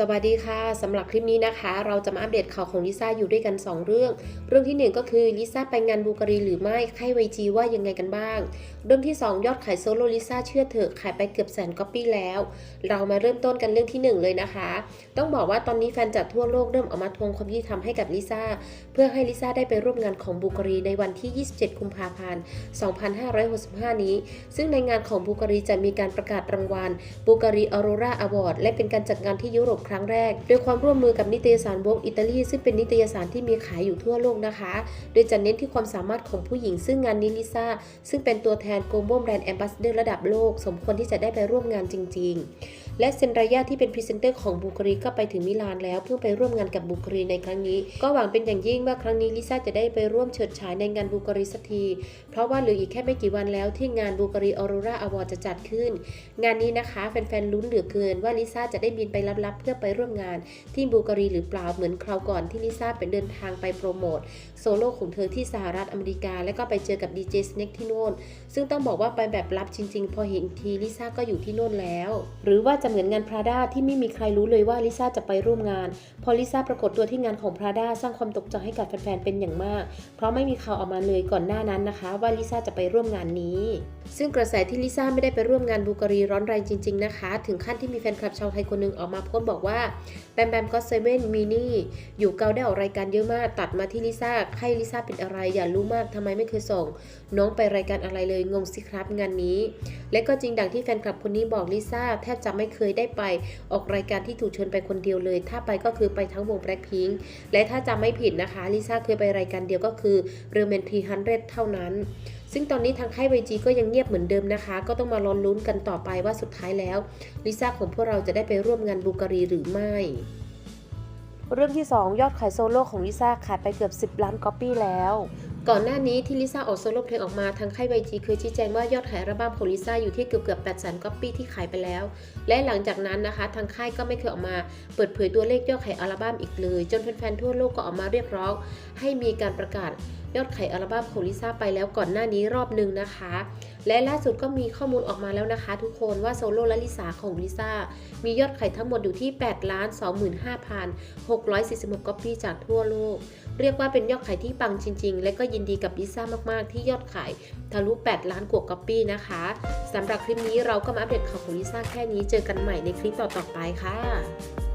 สวัสดีค่ะสำหรับคลิปนี้นะคะ เราจะมาอัปเดตข่าวของลิซ่าอยู่ด้วยกัน 2 เรื่อง เรื่องทีหนึ่1 ก็คือลิซ่าไปงานบูการีหรือไม่ไข้ไวจีว่ายังไงกันบ้าง เรื่องที่ 2 ยอดขายโซโลลิซ่าเชื่อเถอะขายไปเกือบแสนก๊อปปี้แล้ว เรามาเริ่มต้นกันเรื่องที่ 1 เลยนะคะ ต้องบอกว่าตอนนี้แฟนจากทั่วโลกเริ่มออกมาทวงความยุติธรรมให้กับลิซ่าเพื่อให้ลิซ่าได้ไปร่วมงานของบูการีในวันที่ 27 กุมภาพันธ์ 2565 นี้ ซึ่งในงานของบูการีจะมีการประกาศรางวัลบูการีออโรราอวอร์ดและเป็นการจัดงานที่ยุโรปครั้งแรก โดยความร่วมมือกับนิตยสารวกอิตาลีซึ่งเป็นนิตยสารที่มีขายอยู่ทั่วโลกนะคะ โดยจะเน้นที่ความสามารถของผู้หญิงซึ่งงานนี้ลิซ่าซึ่งเป็นตัวแทนโกลบอลแบรนด์แอมบาสเดอร์ระดับโลก สมควรที่จะได้ไปร่วมงานจริง ๆ และเซนรายาที่เป็นพรีเซนเตอร์ของบูการีก็ไปถึงมิลานแล้วเพื่อไปร่วมงานกับบูการีในครั้งนี้ ก็หวังเป็นอย่างยิ่งว่าครั้งนี้ลิซ่าจะได้ไปร่วมเฉิดฉายในงานบูการีสักที เพราะว่าเหลืออีกแค่ไม่กี่วันแล้วที่งานบูการีออโรราอวอร์จะจัดขึ้น งานนี้นะคะแฟนๆลุ้นเหลือเกินว่าลิซ่าจะได้บินไปลับๆเพื่อไปร่วมงานที่บูการีหรือเปล่าเหมือนคราวก่อนที่ลิซ่าไปเดินทางไปโปรโมทโซโล่ของเธอที่สหรัฐอเมริกา และก็ไปเจอกับดีเจสเน็กที่โน่น ซึ่งต้องบอกว่าไปแบบลับจริง ๆ พอเห็นทีลิซ่าก็อยู่ที่โน่นแล้ว หรือว่าจะเหมือนงานพราด้าที่ไม่มีใครรู้เลยว่าลิซ่าจะไปร่วมงาน พอลิซ่าปรากฏตัวที่งานของพราด้าสร้างความตกใจให้กับแฟนๆเป็นอย่างมาก เพราะไม่มีข่าวออกมาเลยก่อนหน้านั้นนะคะ ว่าลิซ่าจะไปร่วมงานนี้ ซึ่งกระแสที่ลิซ่าไม่ได้ไปร่วมงานบูการีร้อนแรงจริง ๆนะคะ ถึงขั้นที่มีแฟนคลับชาวไทยคนหนึงออกมาโพสต์บอกอกว่าแบมแบมก็เซเว่นมินี่อยู่เกาได้ออกรายการเยอะมาก ตัดมาที่ลิซ่าให้ลิซ่าเป็นอะไรอย่ารู้มากทำไมไม่เคยส่ง น้องไปรายการอะไรเลยงงสิครับงานนี้และก็จริงดังที่แฟนคลับคนนี้บอกลิซ่าแทบจะไม่เคยได้ไป ออกรายการที่ถูกเชิญไปคนเดียวเลย ถ้าไปก็คือไปทั้งวงแบล็คพิงค์และถ้าจำไม่ผิดนะคะลิซ่าเคยไปรายการเดียวก็คือเรเมนทีฮันเรเท่านั้นซึ่งตอนนี้ทางค่ายไวจีก็ยังเงียบเหมือนเดิมนะคะ ก็ต้องมารอลุ้นกันต่อไปว่าสุดท้ายแล้วลิซ่าของพวกเราจะได้ไปร่วมงานบูการีหรือไม่ เรื่องที่ 2 ยอดขายโซโล่ของลิซ่าขายไปเกือบ 10 ล้านก๊อปปี้แล้ว ก่อนหน้านี้ที่ลิซ่าออกโซโล่เพลงออกมาทางค่ายไวจีเคยชี้แจงว่ายอดขายอัลบั้มของลิซ่าอยู่ที่เกือบเกือบ8 0 0 0 0ก๊อปปี้ที่ขายไปแล้ว และหลังจากนั้นนะคะ ทางค่ายก็ไม่เคยออกมาเปิดเผยตัวเลขยอดขายอัลบั้มอีกเลย จนแฟนๆทั่วโลกก็ออกมาเรียกร้อง ให้มีการประกาศยอดขายอัลบั้มของลิซ่าไปแล้วก่อนหน้านี้รอบหนึ่งนะคะ และล่าสุดก็มีข้อมูลออกมาแล้วนะคะ ทุกคนว่าโซโล่และลิซาของลิซ่ามียอดขายทั้งหมดอยู่ที่8ล้าน25,646ก๊อปปี้จากทั่วโลก เรียกว่าเป็นยอดขายที่ปังจริง ๆ และก็ยินดีกับลิซ่ามากๆ ที่ยอดขายทะลุ 8 ล้านกว่าก๊อปปี้นะคะสำหรับคลิปนี้เราก็มาอัปเดตข่าวของลิซ่าแค่นี้เจอกันใหม่ในคลิปต่อๆไปค่ะ